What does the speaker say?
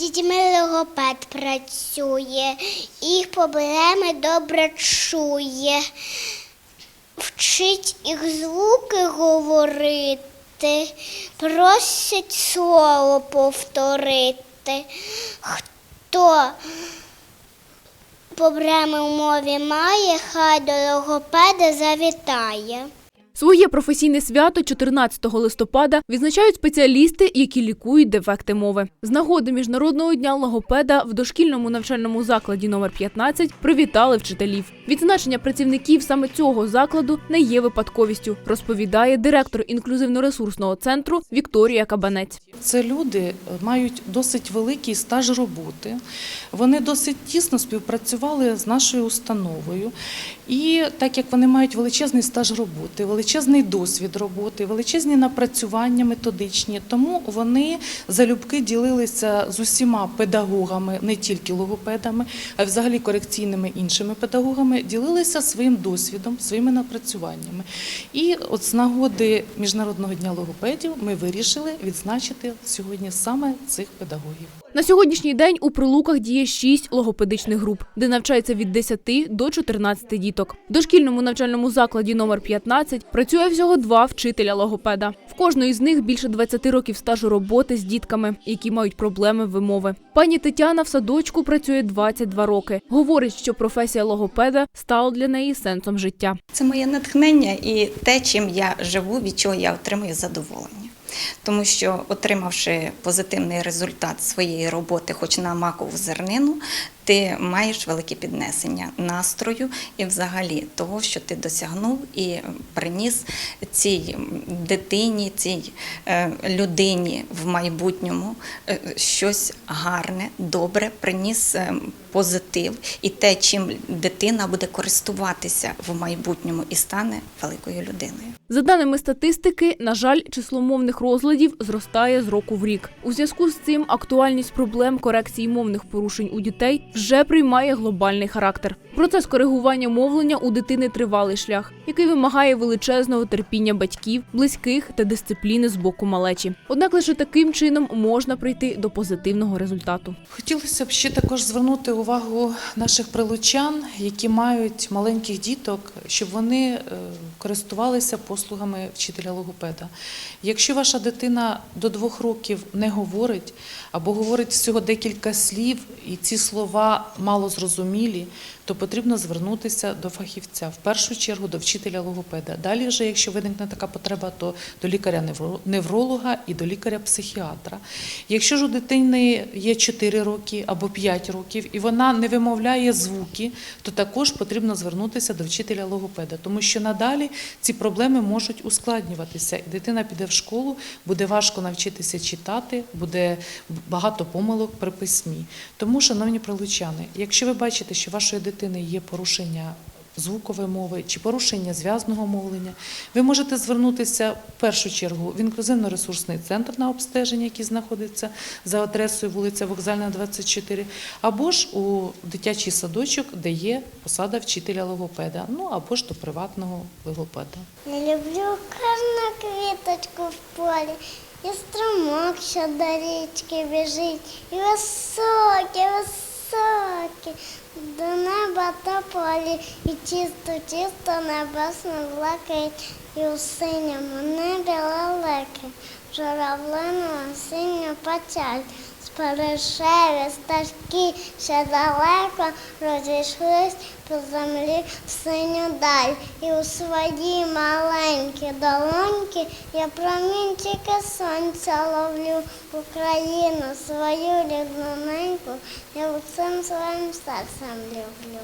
дітьми логопед працює, їх проблеми добре чує, вчить їх звуки говорити, просить слово повторити. Хто проблеми в мові має, хай до логопеда завітає. Своє професійне свято 14 листопада відзначають спеціалісти, які лікують дефекти мови. З нагоди міжнародного дня логопеда в дошкільному навчальному закладі номер 15 привітали вчителів. Відзначення працівників саме цього закладу не є випадковістю, розповідає директор інклюзивно-ресурсного центру Вікторія Кабанець. Це люди мають досить великий стаж роботи. Вони досить тісно співпрацювали з нашою установою. І так як вони мають величезний стаж роботи, величезний досвід роботи, величезні напрацювання методичні, тому вони залюбки ділилися з усіма педагогами, не тільки логопедами, а взагалі корекційними іншими педагогами, ділилися своїм досвідом, своїми напрацюваннями. І от з нагоди Міжнародного дня логопедів ми вирішили відзначити сьогодні саме цих педагогів. На сьогоднішній день у прилуках діє шість логопедичних груп, де навчається від 10 до 14 діток. В дошкільному навчальному закладі номер 15 працює всього два вчителя логопеда. В кожної з них більше 20 років стажу роботи з дітками, які мають проблеми вимови. Пані Тетяна в садочку працює 22 роки. Говорить, що професія логопеда стала для неї сенсом життя. Це моє натхнення і те, чим я живу, від чого я отримую задоволення. Тому що, отримавши позитивний результат своєї роботи, хоч на макову зернину, ти маєш велике піднесення настрою і взагалі того, що ти досягнув і приніс цій дитині, цій е, людині в майбутньому е, щось гарне, добре, приніс е, позитив і те, чим дитина буде користуватися в майбутньому і стане великою людиною. За даними статистики, на жаль, число мовних розладів зростає з року в рік. У зв'язку з цим актуальність проблем корекції мовних порушень у дітей вже приймає глобальний характер. Процес коригування мовлення у дитини тривалий шлях, який вимагає величезного терпіння батьків, близьких та дисципліни з боку малечі. Однак лише таким чином можна прийти до позитивного результату. Хотілося б ще також звернути увагу наших прилучан, які мають маленьких діток, щоб вони е, користувалися послугами вчителя логопеда. Якщо ваша дитина до двох років не говорить або говорить всього декілька слів, і ці слова мало зрозумілі, то потрібно звернутися до фахівця, в першу чергу до вчителя логопеда. Далі, вже, якщо виникне така потреба, то до лікаря-невролога і до лікаря-психіатра. Якщо ж у дитини є 4 роки або 5 років, і вона не вимовляє звуки, то також потрібно звернутися до вчителя логопеда, тому що надалі ці проблеми можуть ускладнюватися. І дитина піде в школу, буде важко навчитися читати, буде багато помилок при письмі. Тому, шановні прилучани, якщо ви бачите, що вашої дитини є порушення звукової мови чи порушення зв'язного мовлення, ви можете звернутися в першу чергу в інклюзивно-ресурсний центр на обстеження, який знаходиться за адресою вулиця Вокзальна, 24, або ж у дитячий садочок, де є посада вчителя логопеда, ну або ж до приватного логопеда. Я люблю кожну квіточку в полі, і струмок, що до річки біжить, і високі, високі, до неба тополі, і чисто, чисто небесно блакить, і у синьому небі лелеки, журавлину осінню печаль. Сперешеві стежки ще далеко розійшлись по землі в синю даль. І у свої маленькі долоньки я промінчики сонця ловлю Україну свою рідненьку, я цим своїм серцем люблю.